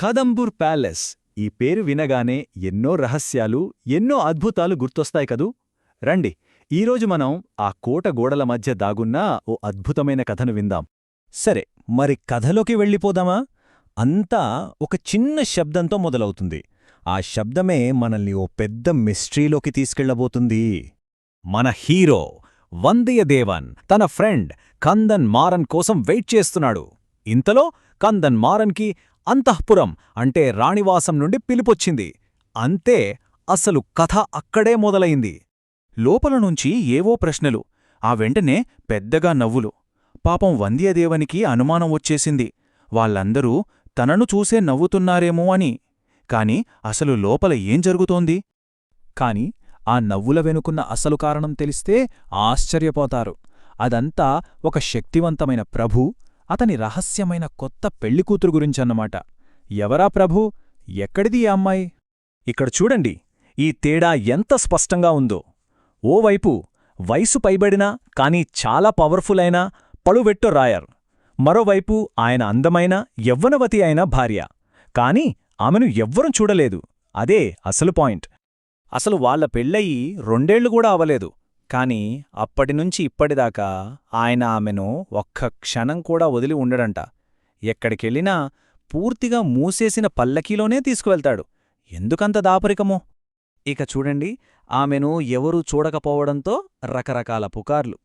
కదంబూర్ palace ఈ పేరు వినగానే ఎన్నో రహస్యాలు ఎన్నో అద్భుతాలు గుర్తొస్తాయి కదూ? రండి ఈరోజు మనం ఆ కోట గోడల మధ్య దాగున్న ఓ అద్భుతమైన కథను విందాం. సరే మరి కథలోకి వెళ్ళిపోదామా? అంతా ఒక చిన్న శబ్దంతో మొదలవుతుంది. ఆ శబ్దమే మనల్ని ఓ పెద్ద మిస్ట్రీలోకి తీసుకెళ్ళబోతుంది మన హీరో వందయదేవన్ తన ఫ్రెండ్ కందన్ మారన్ కోసం వెయిట్ చేస్తున్నాడు. ఇంతలో కందన్ మారన్కి అంతఃపురం అంటే రాణివాసం నుండి పిలిపొచ్చింది. అంతే అసలు కథ అక్కడే మొదలైంది. లోపల నుంచి ఏవో ప్రశ్నలు ఆ వెంటనే పెద్దగా నవ్వులు. పాపం వంద్యదేవనికి అనుమానం వచ్చేసింది. వాళ్ళందరూ తనను చూసే నవ్వుతున్నారేమో అని. కాని అసలు లోపల ఏం జరుగుతోంది? కాని ఆ నవ్వుల వెనుకున్న అసలు కారణం తెలిస్తే ఆశ్చర్యపోతారు. అదంతా ఒక శక్తివంతమైన ప్రభు అతని రహస్యమైన కొత్త పెళ్ళికూతురు గురించన్నమాట. ఎవరా ప్రభూ? ఎక్కడిది ఈ అమ్మాయి? ఇక్కడ చూడండి ఈ తేడా ఎంత స్పష్టంగా ఉందో. ఓవైపు వయసు పైబడినా కాని చాలా పవర్ఫుల్ అయిన పళువెట్టో రాయర్. మరోవైపు ఆయన అందమైన యవ్వనవతి అయిన భార్య. కాని ఆమెను ఎవ్వరం చూడలేదు. అదే అసలు పాయింట్. అసలు వాళ్ళ పెళ్ళయి రెండేళ్ళు కూడా అవలేదు కాని అప్పటినుంచి ఇప్పటిదాకా ఆయన ఆమెను ఒక్క క్షణం కూడా వదిలి ఉండడంట. ఎక్కడికెళ్ళినా పూర్తిగా మూసేసిన పల్లకీలోనే తీసుకువెళ్తాడు. ఎందుకంత దాపరికమో? ఇక చూడండి ఆమెను ఎవరూ చూడకపోవడంతో రకరకాల పుకార్లు.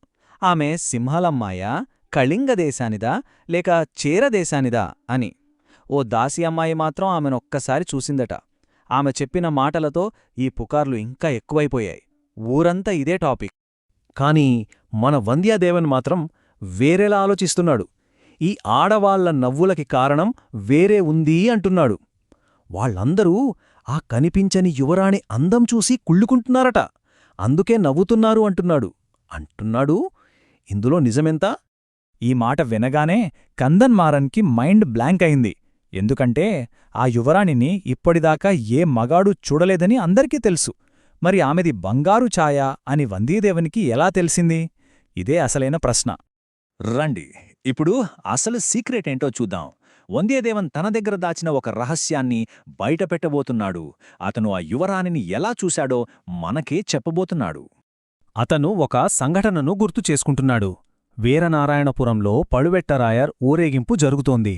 ఆమె సింహలమ్మాయ కళింగ దేశానిదా లేక చేరదేశానిదా అని. ఓ దాసి అమ్మాయి మాత్రం ఆమెనొక్కసారి చూసిందట. ఆమె చెప్పిన మాటలతో ఈ పుకార్లు ఇంకా ఎక్కువైపోయాయి. ఊరంతా ఇదే టాపిక్. కాని మన వంద్యాదేవన్ మాత్రం వేరేలా ఆలోచిస్తున్నాడు. ఈ ఆడవాళ్ళ నవ్వులకి కారణం వేరే ఉంది అంటున్నాడు. వాళ్ళందరూ ఆ కనిపించని యువరాణి అందం చూసి కుళ్ళుకుంటున్నారట. అందుకే నవ్వుతున్నారు అంటున్నాడు. అంటున్నాడు? ఇందులో నిజమెంత? ఈ మాట వినగానే కందన్ మారన్కి మైండ్ బ్లాంక్ అయింది. ఎందుకంటే ఆ యువరాణిని ఇప్పటిదాకా ఏ మగాడు చూడలేదని అందరికీ తెలుసు. మరి ఆమెది బంగారు ఛాయ అని వందీదేవునికి ఎలా తెలిసింది? ఇదే అసలైన ప్రశ్న. రండి. ఇప్పుడు అసలు సీక్రెట్ ఏంటో చూద్దాం. వంద్యదేవన్ తన దగ్గర దాచిన ఒక రహస్యాన్ని బయటపెట్టబోతున్నాడు అతను ఆ యువరాణిని ఎలా చూశాడో మనకే చెప్పబోతున్నాడు. అతను ఒక సంఘటనను గుర్తు చేసుకుంటున్నాడు. వీరనారాయణపురంలో పழுవెట్టరాయర్ ఊరేగింపు జరుగుతోంది.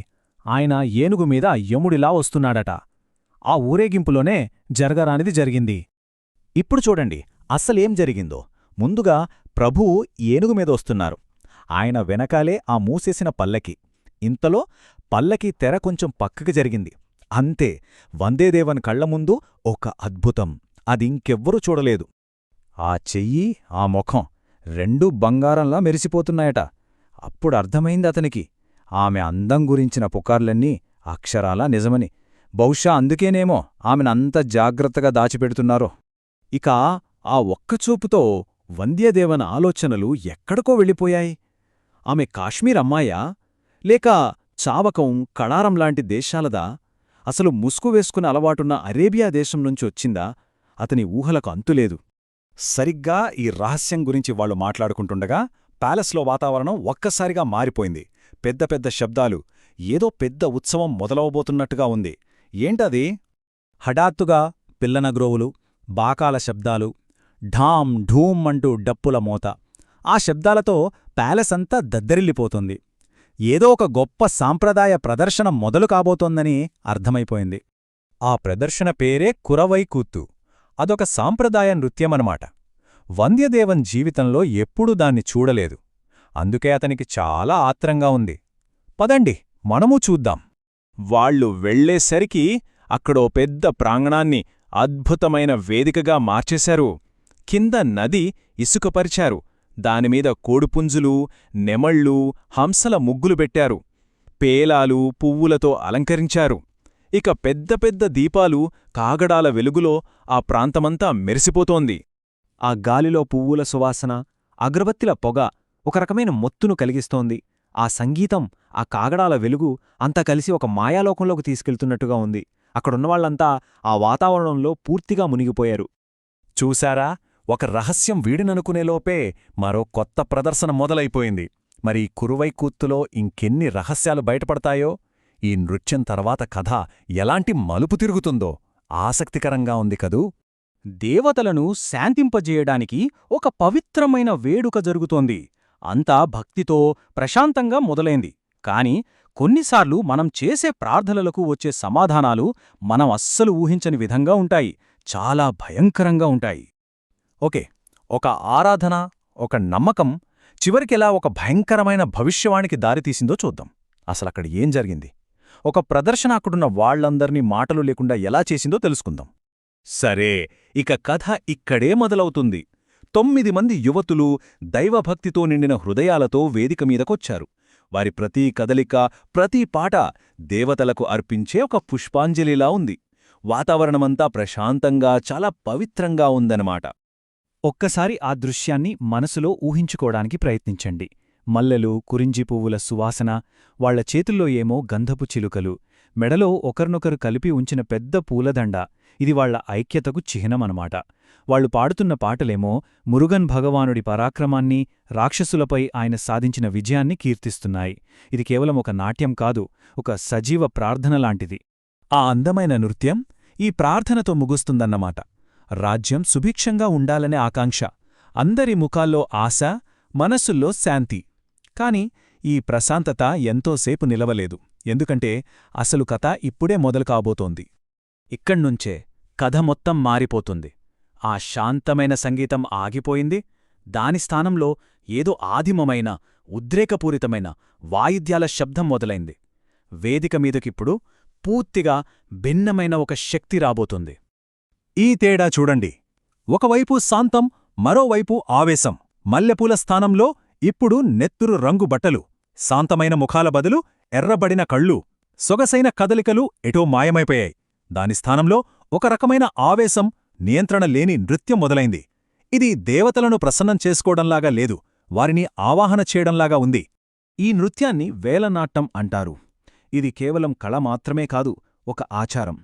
ఆయన ఏనుగు మీద యముడిలా వస్తున్నాడట. ఆ ఊరేగింపులోనే జరగరానిది జరిగింది. ఇప్పుడు చూడండి అస్సలేం జరిగిందో. ముందుగా ప్రభువు ఏనుగు మీద వస్తున్నారు. ఆయన వెనకాలే ఆ మూసేసిన పల్లకి. ఇంతలో పల్లకి తెర కొంచెం పక్కకి జరిగింది. అంతే వందేదేవన్ కళ్ళ ముందు ఒక అద్భుతం. అదింకెవ్వరూ చూడలేదు. ఆ చెయ్యి ఆ ముఖం రెండూ బంగారంలా మెరిసిపోతున్నాయట. అప్పుడు అర్థమైంది అతనికి. ఆమె అందం గురించిన పుకార్లన్నీ అక్షరాలా నిజమని. బహుశా అందుకేనేమో ఆమెనంత జాగ్రత్తగా దాచిపెడుతున్నారో. ఇక ఆ ఒక్కచూపుతో వంద్యదేవన ఆలోచనలు ఎక్కడికో వెళ్ళిపోయాయి. ఆమె కాశ్మీర్ అమ్మాయా? లేక చావకం కళారంలాంటి దేశాలదా? అసలు ముసుగు వేసుకున్న అలవాటున్న అరేబియా దేశం నుంచి వచ్చిందా? అతని ఊహలకు అంతులేదు సరిగ్గా ఈ రహస్యం గురించి వాళ్ళు మాట్లాడుకుంటుండగా ప్యాలెస్లో వాతావరణం ఒక్కసారిగా మారిపోయింది. పెద్ద పెద్ద శబ్దాలు ఏదో పెద్ద ఉత్సవం మొదలవబోతున్నట్టుగా ఉంది. ఏంటది? హఠాత్తుగా పిల్లనగ్రోవులు బాకాల శబ్దాలు ఢాం ఢూం అంటూ డప్పుల మోత. ఆ శబ్దాలతో ప్యాలెస్ అంతా దద్దరిల్లిపోతుంది. ఏదో ఒక గొప్ప సాంప్రదాయ ప్రదర్శన మొదలు కాబోతోందని అర్థమైపోయింది. ఆ ప్రదర్శన పేరే కురవైకూత్తు. అదొక సాంప్రదాయ నృత్యమనమాట. వంద్యదేవన్ జీవితంలో ఎప్పుడూ దాన్ని చూడలేదు. అందుకే అతనికి చాలా ఆత్రంగా ఉంది. పదండి మనమూ చూద్దాం. వాళ్ళు వెళ్ళేసరికి అక్కడో పెద్ద ప్రాంగణాన్ని అద్భుతమైన వేదికగా మార్చేశారు. కింద నది ఇసుకపరిచారు దానిమీద కోడుపుంజులు నెమళ్ళు హంసల ముగ్గులు పెట్టారు. పేలాలు పువ్వులతో అలంకరించారు. ఇక పెద్ద పెద్ద దీపాలు కాగడాల వెలుగులో ఆ ప్రాంతమంతా మెరిసిపోతోంది. ఆ గాలిలో పువ్వుల సువాసన అగరబత్తిల పొగ ఒక రకమైన మొత్తును కలిగిస్తోంది. ఆ సంగీతం ఆ కాగడాల వెలుగు అంతా కలిసి ఒక మాయాలోకంలోకి తీసుకెళ్తున్నట్టుగా ఉంది. అక్కడున్నవాళ్ళంతా ఆ వాతావరణంలో పూర్తిగా మునిగిపోయారు. చూశారా? ఒక రహస్యం వీడిననుకునేలోపే మరో కొత్త ప్రదర్శన మొదలైపోయింది. మరి కురువై కూత్తులో ఇంకెన్ని రహస్యాలు బయటపడతాయో? ఈ నృత్యం తర్వాత కథ ఎలాంటి మలుపు తిరుగుతుందో ఆసక్తికరంగా ఉంది కదూ? దేవతలను శాంతింపజేయడానికి ఒక పవిత్రమైన వేడుక జరుగుతోంది. అంతా భక్తితో ప్రశాంతంగా మొదలైంది. కాని కొన్నిసార్లు మనం చేసే ప్రార్థనలకు వచ్చే సమాధానాలు మనం అస్సలు ఊహించని విధంగా ఉంటాయి. చాలా భయంకరంగా ఉంటాయి. ఓకే ఒక ఆరాధన ఒక నమ్మకం చివరికెలా ఒక భయంకరమైన భవిష్యవాణికి దారితీసిందో చూద్దాం. అసలక్కడ ఏం జరిగింది? ఒక ప్రదర్శన అక్కడున్న వాళ్ళందర్నీ మాటలు లేకుండా ఎలా చేసిందో తెలుసుకుందాం. సరే ఇక కథ ఇక్కడే మొదలవుతుంది. తొమ్మిది మంది యువతులు దైవభక్తితో నిండిన హృదయాలతో వేదిక మీదకొచ్చారు. వారి ప్రతి కదలిక ప్రతి పాట దేవతలకు అర్పించే ఒక పుష్పాంజలిలా ఉంది. వాతావరణమంతా ప్రశాంతంగా చాలా పవిత్రంగా ఉందన్నమాట. ఒక్కసారి ఆ దృశ్యాన్ని మనసులో ఊహించుకోవడానికి ప్రయత్నించండి. మల్లెలు కురింజి పువ్వుల సువాసన వాళ్ళ చేతుల్లో ఏమో గంధపు చిలుకలు మెడలో ఒకరినొకరు కలిపి ఉంచిన పెద్ద పూలదండ. ఇది వాళ్ళ ఐక్యతకు చిహ్నమనమాట. వాళ్ళు పాడుతున్న పాటలేమో మురుగన్ భగవానుడి పరాక్రమాన్ని రాక్షసులపై ఆయన సాధించిన విజయాన్ని కీర్తిస్తున్నాయి. ఇది కేవలం ఒక నాట్యం కాదు ఒక సజీవ ప్రార్థన లాంటిది. ఆ అందమైన నృత్యం ఈ ప్రార్థనతో ముగుస్తుందన్నమాట. రాజ్యం సుభిక్షంగా ఉండాలనే ఆకాంక్ష అందరి ముఖాల్లో ఆశ మనస్సుల్లో శాంతి. కాని ఈ ప్రశాంతత ఎంతోసేపు నిలవలేదు. ఎందుకంటే అసలు కథ ఇప్పుడే మొదలు కాబోతోంది. ఇక్కడ్నుంచే కథ మొత్తం మారిపోతుంది. ఆ శాంతమైన సంగీతం ఆగిపోయింది. దాని స్థానంలో ఏదో ఆదిమమైన ఉద్రేకపూరితమైన వాయిద్యాల శబ్దం మొదలైంది. వేదిక మీదకిప్పుడు పూర్తిగా భిన్నమైన ఒక శక్తి రాబోతుంది. ఈ తేడా చూడండి. ఒకవైపు శాంతం మరోవైపు ఆవేశం. మల్లెపూల స్థానంలో ఇప్పుడు నెత్తురు రంగు బట్టలు శాంతమైన ముఖాల బదులు ఎర్రబడిన కళ్ళు సొగసైన కదలికలు ఎటో మాయమైపోయాయి. దాని స్థానంలో ఒక రకమైన ఆవేశం నియంత్రణ లేని నృత్యం మొదలైంది. ఇది దేవతలను ప్రసన్నం చేసుకోవడంలాగా లేదు వారిని ఆవాహన చేయడంలాగా ఉంది. ఈ నృత్యాన్ని వేలనాట్టం అంటారు. ఇది కేవలం కళ మాత్రమే కాదు ఒక ఆచారం.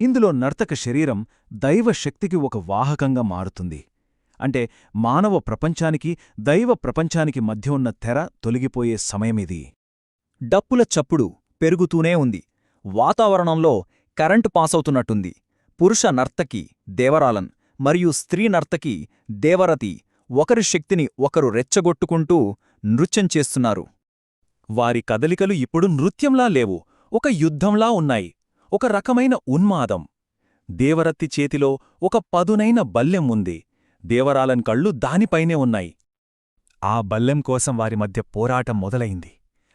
ఇందులో నర్తక శరీరం దైవశక్తికి ఒక వాహకంగా మారుతుంది. అంటే మానవ ప్రపంచానికి దైవ ప్రపంచానికి మధ్య ఉన్న తెర తొలగిపోయే సమయమిది. డప్పుల చప్పుడు పెరుగుతూనే ఉంది. వాతావరణంలో కరెంటు పాసవుతున్నట్టుంది. పురుష నర్తకి దేవరాలన్ మరియు స్త్రీ నర్తకి దేవరతి ఒకరి శక్తిని ఒకరు రెచ్చగొట్టుకుంటూ నృత్యం చేస్తున్నారు. వారి కదలికలు ఇప్పుడు నృత్యంలా లేవు. ఒక యుద్ధంలా ఉన్నాయి. ఒక రకమైన ఉన్మాదం. దేవరత్తి చేతిలో ఒక పదునైన బల్లెం ఉంది. దేవరాలన్ కళ్ళు దానిపైనే ఉన్నాయి. ఆ బల్లెం కోసం వారి మధ్య పోరాటం మొదలైంది.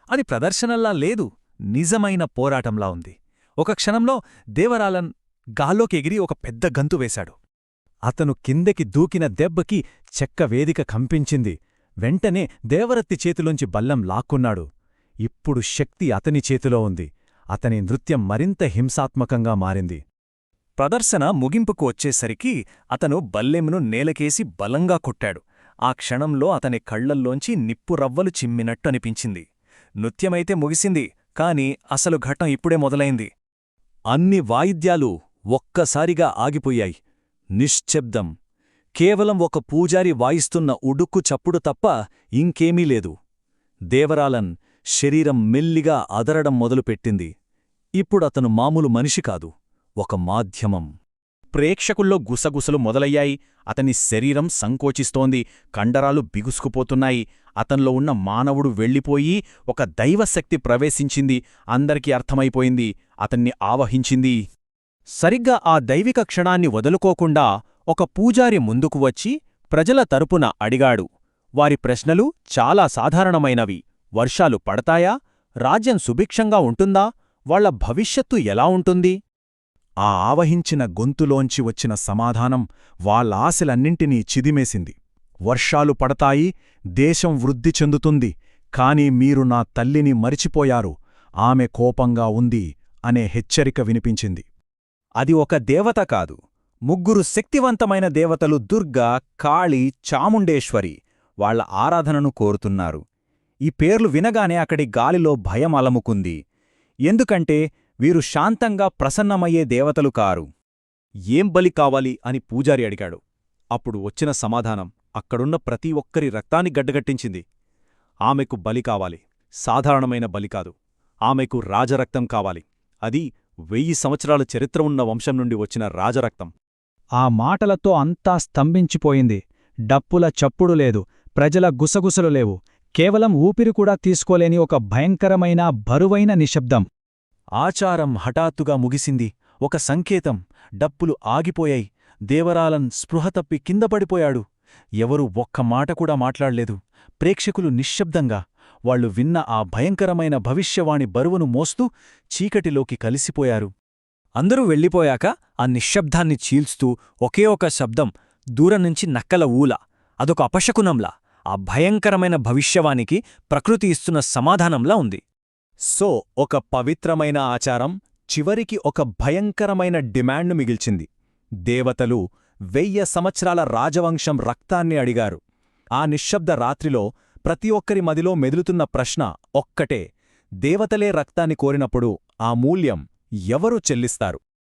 అది ప్రదర్శనల్లా లేదు నిజమైన పోరాటంలా ఉంది. ఒక క్షణంలో దేవరాలన్ గాల్లోకి ఎగిరి ఒక పెద్ద గంతు వేశాడు. అతను కిందకి దూకిన దెబ్బకి చెక్క వేదిక కంపించింది. వెంటనే దేవరత్తి చేతిలోంచి బల్లం లాక్కున్నాడు. ఇప్పుడు శక్తి అతని చేతిలో ఉంది. అతని నృత్యం మరింత హింసాత్మకంగా మారింది. ప్రదర్శన ముగింపుకు వచ్చేసరికి అతను బల్లెమును నేలకేసి బలంగా కొట్టాడు. ఆ క్షణంలో అతని కళ్ళల్లోంచి నిప్పురవ్వలు చిమ్మినట్టు అనిపించింది. నృత్యమైతే ముగిసింది కాని అసలు ఘట్టం ఇప్పుడే మొదలైంది. అన్ని వాయిద్యాలు ఒక్కసారిగా ఆగిపోయాయి. నిశ్శబ్దం. కేవలం ఒక పూజారి వాయిస్తున్న ఉడుక్కు చప్పుడు తప్ప ఇంకేమీ లేదు. దేవరాలన్ శరీరం మెల్లిగా అదరడం మొదలుపెట్టింది. ఇప్పుడతను మామూలు మనిషి కాదు. ఒక మాధ్యమం. ప్రేక్షకుల్లో గుసగుసలు మొదలయ్యాయి. అతని శరీరం సంకోచిస్తోంది. కండరాలు బిగుసుకుపోతున్నాయి. అతన్లో ఉన్న మానవుడు వెళ్ళిపోయి ఒక దైవశక్తి ప్రవేశించింది. అందరికీ అర్థమైపోయింది. అతన్ని ఆవహించింది. సరిగ్గా ఆ దైవిక క్షణాన్ని వదులుకోకుండా ఒక పూజారి ముందుకు వచ్చి ప్రజల తరపున అడిగాడు. వారి ప్రశ్నలు చాలా సాధారణమైనవి. వర్షాలు పడతాయా? రాజ్యం సుభిక్షంగా ఉంటుందా? వాళ్ళ భవిష్యత్తు ఎలా ఉంటుంది? ఆ ఆవహించిన గొంతులోంచి వచ్చిన సమాధానం వాళ్ళాశలన్నింటినీ చిదిమేసింది. వర్షాలు పడతాయి దేశం వృద్ధి చెందుతుంది కాని మీరు నా తల్లిని మరిచిపోయారు ఆమె కోపంగా ఉంది అనే హెచ్చరిక వినిపించింది. అది ఒక దేవత కాదు ముగ్గురు శక్తివంతమైన దేవతలు దుర్గా కాళి చాముండేశ్వరి వాళ్ళ ఆరాధనను కోరుతున్నారు. ఈ పేర్లు వినగానే అక్కడి గాలిలో భయం అలముకుంది. ఎందుకంటే వీరు శాంతంగా ప్రసన్నమయ్యే దేవతలు కారు. ఏం బలి కావాలి అని పూజారి అడిగాడు. అప్పుడు వచ్చిన సమాధానం అక్కడున్న ప్రతి ఒక్కరి రక్తాన్ని గడ్డగట్టించింది. ఆమెకు బలి కావాలి. సాధారణమైన బలి కాదు. ఆమెకు రాజరక్తం కావాలి. అది వెయ్యి సంవత్సరాల చరిత్ర ఉన్న వంశం నుండి వచ్చిన రాజరక్తం. ఆ మాటలతో అంతా స్తంభించిపోయింది. డప్పుల చప్పుడు లేదు. ప్రజల గుసగుసలు లేవు. కేవలం ఊపిరి కూడా తీసుకోలేని ఒక భయంకరమైన బరువైన నిశ్శబ్దం. ఆచారం హఠాత్తుగా ముగిసింది. ఒక సంకేతం. డప్పులు ఆగిపోయాయి. దేవరాలన్ స్పృహతప్పి కిందపడిపోయాడు ఎవరూ ఒక్క మాట కూడా మాట్లాడలేదు. ప్రేక్షకులు నిశ్శబ్దంగా. వాళ్ళు విన్న ఆ భయంకరమైన భవిష్యవాణి బరువును మోస్తూ చీకటిలోకి కలిసిపోయారు. అందరూ వెళ్ళిపోయాక ఆ నిశ్శబ్దాన్ని చీల్స్తూ ఒకే ఒక శబ్దం దూరం నుంచి నక్కల ఊల. అదొక అపశకునంలా. ఆ భయంకరమైన భవిష్యవానికి ప్రకృతి ఇస్తున్న సమాధానంలా ఉంది. సో ఒక పవిత్రమైన ఆచారం చివరికి ఒక భయంకరమైన డిమాండ్ను మిగిల్చింది. దేవతలు వెయ్య సంవత్సరాల రాజవంశం రక్తాన్ని అడిగారు. ఆ నిశ్శబ్ద రాత్రిలో ప్రతి ఒక్కరి మదిలో మెదులుతున్న ప్రశ్న ఒక్కటే దేవతలే రక్తాన్ని కోరినప్పుడు ఆ మూల్యం ఎవరు చెల్లిస్తారు?